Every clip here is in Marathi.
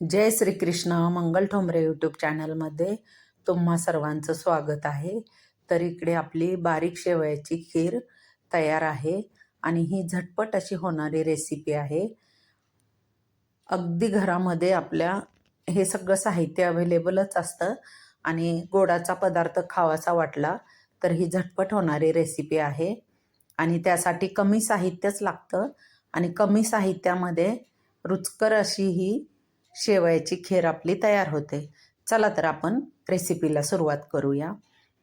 जय श्रीकृष्ण मंगल ठोंबरे यूट्यूब चॅनलमध्ये तुम्हा सर्वांचं स्वागत आहे. तर इकडे आपली बारीक शेवयाची खीर तयार आहे आणि ही झटपट अशी होणारी रेसिपी आहे. अगदी घरामध्ये आपल्या हे सगळं साहित्य अवेलेबलच असतं आणि गोडाचा पदार्थ खावासा वाटला तर ही झटपट होणारी रेसिपी आहे. आणि त्यासाठी कमी साहित्यच लागतं आणि कमी साहित्यामध्ये रुचकर अशी ही शेवयाची खीर आपली तयार होते. चला तर आपण रेसिपीला सुरुवात करूया.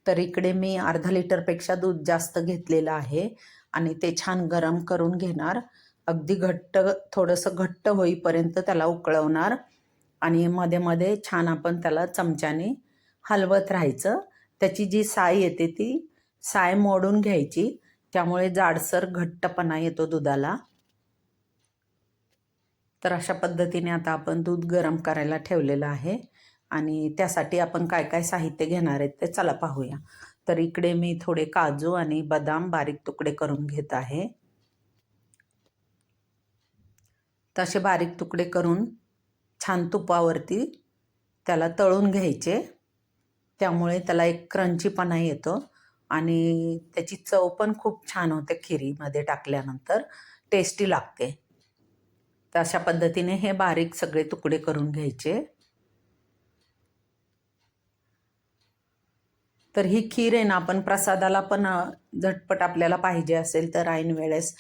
तर इकडे मी अर्धा लिटरपेक्षा दूध जास्त घेतलेलं आहे आणि ते छान गरम करून घेणार. अगदी घट्ट थोडंसं घट्ट होईपर्यंत त्याला उकळवणार. आणि मध्ये मध्ये छान आपण त्याला चमच्याने हलवत राहायचं. त्याची जी साय येते ती साय मोडून घ्यायची. त्यामुळे जाडसर घट्टपणा येतो दुधाला. तर अशा पद्धतीने आता आपण दूध गरम करायला ठेवलेलं आहे. आणि त्यासाठी आपण काय काय साहित्य घेणार आहेत ते चला पाहूया. तर इकडे मी थोडे काजू आणि बदाम बारीक तुकडे करून घेत आहे. तसे बारीक तुकडे करून छान तुपावरती त्याला तळून घ्यायचे. त्यामुळे त्याला एक क्रंचीपणा येतो. आणि त्याची चव पण खूप छान होते खिरीमध्ये टाकल्यानंतर. टेस्टी लागते. तर अशा पद्धतीने हे बारीक सगळे तुकडे करून घ्यायचे. तर ही खीर आहे ना आपण प्रसादाला पण झटपट आपल्याला पाहिजे असेल तर ऐन वेळेस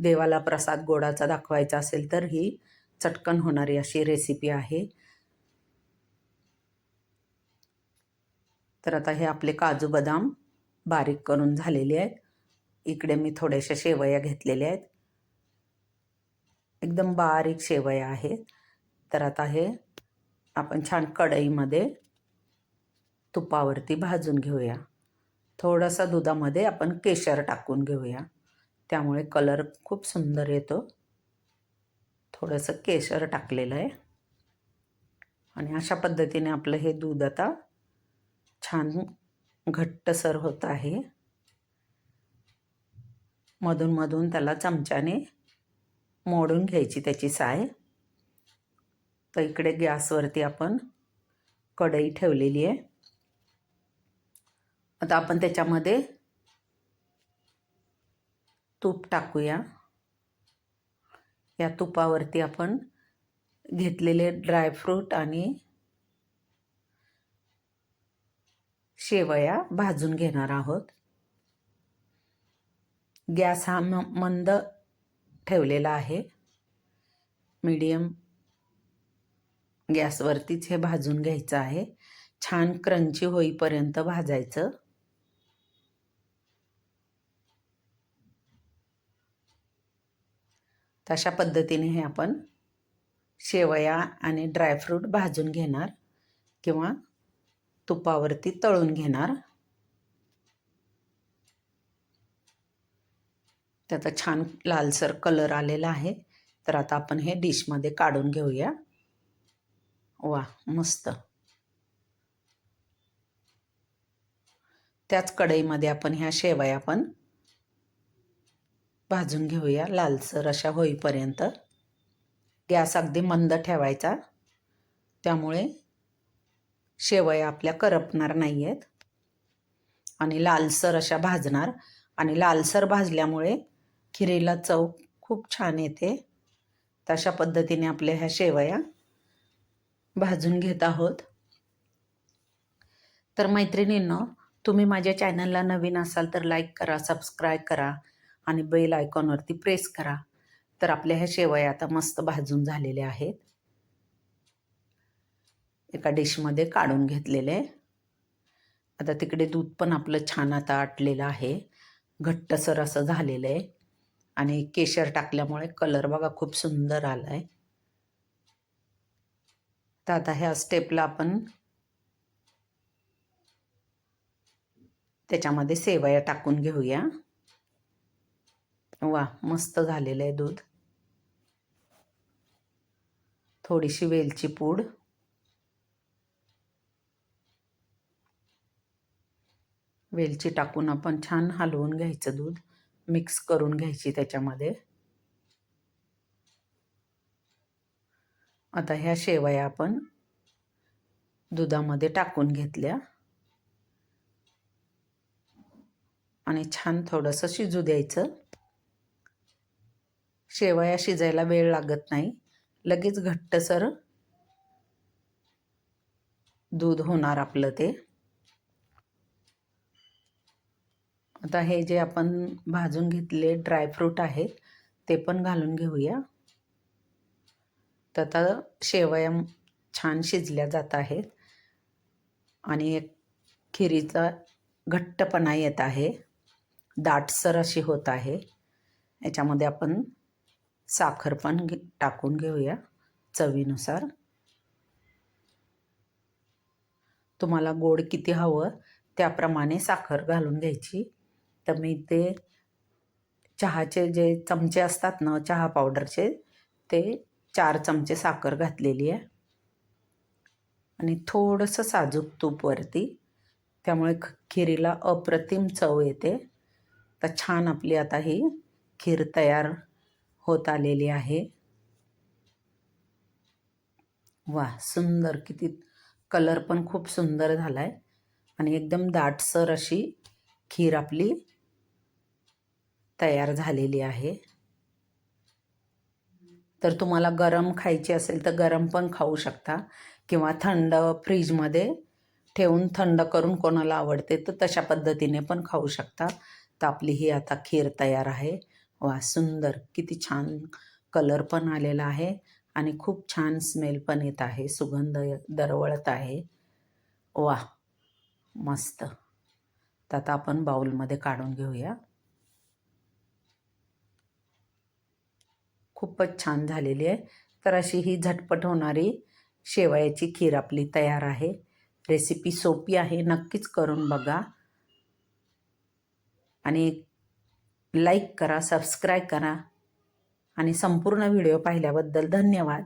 देवाला प्रसाद गोडाचा दाखवायचा असेल तर ही चटकन होणारी अशी रेसिपी आहे. तर आता हे आपले काजू बदाम बारीक करून झालेले आहेत. इकडे मी थोड्याशा शेवया घेतलेल्या आहेत. एकदम बारीक शेवया आहेत. तर आता हे आपण छान कढईमध्ये तुपावरती भाजून घेऊया. थोडासा दुधामध्ये आपण केशर टाकून घेऊया. त्यामुळे कलर खूप सुंदर येतो. थोडंसं केशर टाकलेलं आहे. आणि अशा पद्धतीने आपलं हे दूध आता छान घट्टसर होत आहे. मधून मधून त्याला चमच्याने मोडून घ्यायची त्याची साय. तर इकडे गॅसवरती आपण कढई ठेवलेली आहे. आता आपण त्याच्यामध्ये तूप टाकूया. या तुपावरती आपण घेतलेले ड्रायफ्रूट आणि शेवया भाजून घेणार आहोत. गॅस हा म मंद ठेवलेला आहे. मीडियम गॅसवरतीच हे भाजून घ्यायचं आहे. छान क्रंची होईपर्यंत भाजायचं. तशा पद्धतीने हे आपण शेवया आणि ड्रायफ्रूट भाजून घेणार किंवा तुपावरती तळून घेणार. त्याचा छान लालसर कलर आलेला आहे. तर आता आपण हे डिशमध्ये काढून घेऊया. वा मस्त. त्याच कढईमध्ये आपण ह्या शेवया पण भाजून घेऊया लालसर अशा होईपर्यंत. गॅस अगदी मंद ठेवायचा. त्यामुळे शेवया आपल्या करपणार नाही आहेत आणि लालसर अशा भाजणार. आणि लालसर भाजल्यामुळे खिरीला चव खूप छान येते. तशा पद्धतीने आपल्या ह्या शेवया भाजून घेत आहोत. तर मैत्रिणींनो तुम्ही माझ्या चॅनलला नवीन असाल तर लाईक करा सबस्क्राईब करा आणि बेल आयकॉनवरती प्रेस करा. तर आपल्या ह्या शेवया आता मस्त भाजून झालेल्या आहेत. एका डिशमध्ये काढून घेतलेले. आता तिकडे दूध पण आपलं छान आता आटलेलं आहे. घट्टसर असं झालेलं आहे. आणि केशर टाकल्यामुळे कलर बघा खूप सुंदर आला आहे तर आता ह्या स्टेपला आपण त्याच्यामध्ये सेवया टाकून घेऊया. वा मस्त झालेलं आहे दूध. थोडीशी वेलची पूड. वेलची टाकून आपण छान हलवून घ्यायचं दूध. मिक्स करून घ्यायची त्याच्यामध्ये. आता ह्या शेवया आपण दुधामध्ये टाकून घेतल्या. आणि छान थोडंसं शिजू द्यायचं. शेवया शिजायला वेळ लागत नाही. लगेच घट्टसर दूध होणार आपलं ते. आता हे जे आपण भाजून घेतले ड्रायफ्रूट आहेत ते पण घालून घेऊया. तर आता शेवया छान शिजल्या जात आहेत. आणि एक खिरीचा घट्टपणा येत आहे. दाटसर अशी होत आहे. याच्यामध्ये आपण साखर पण घे टाकून घेऊया चवीनुसार. तुम्हाला गोड किती हवं त्याप्रमाणे साखर घालून घ्यायची. तर मी ते चहाचे जे चमचे असतात ना चहा पावडरचे ते चार चमचे साखर घातलेली आहे. आणि थोडंसं साजूक तूप वरती. त्यामुळे ख खिरीला अप्रतिम चव येते. तर छान आपली आता ही खीर तयार होत आलेली आहे. वा सुंदर. किती कलर पण खूप सुंदर झाला आहे आणि एकदम दाटसर अशी खीर आपली तयार झालेली आहे. तर तुम्हाला गरम खायची असेल तर गरम पण खाऊ शकता किंवा थंड फ्रीजमध्ये ठेवून थंड करून कोणाला आवडते तर तशा पद्धतीने पण खाऊ शकता. तर आपली ही आता खीर तयार आहे. वा सुंदर. किती छान कलर पण आलेला आहे आणि खूप छान स्मेल पण येत आहे. सुगंध दरवळत आहे. वा मस्त. तर आता आपण बाऊलमध्ये काढून घेऊया. खूपच छान झालेली आहे. तर अशी ही झटपट होणारी शेवयाची खीर आपली तयार आहे. रेसिपी सोपी आहे नक्कीच करून बघा. आणि लाईक करा सबस्क्राईब करा. आणि संपूर्ण व्हिडिओ पाहिल्याबद्दल धन्यवाद.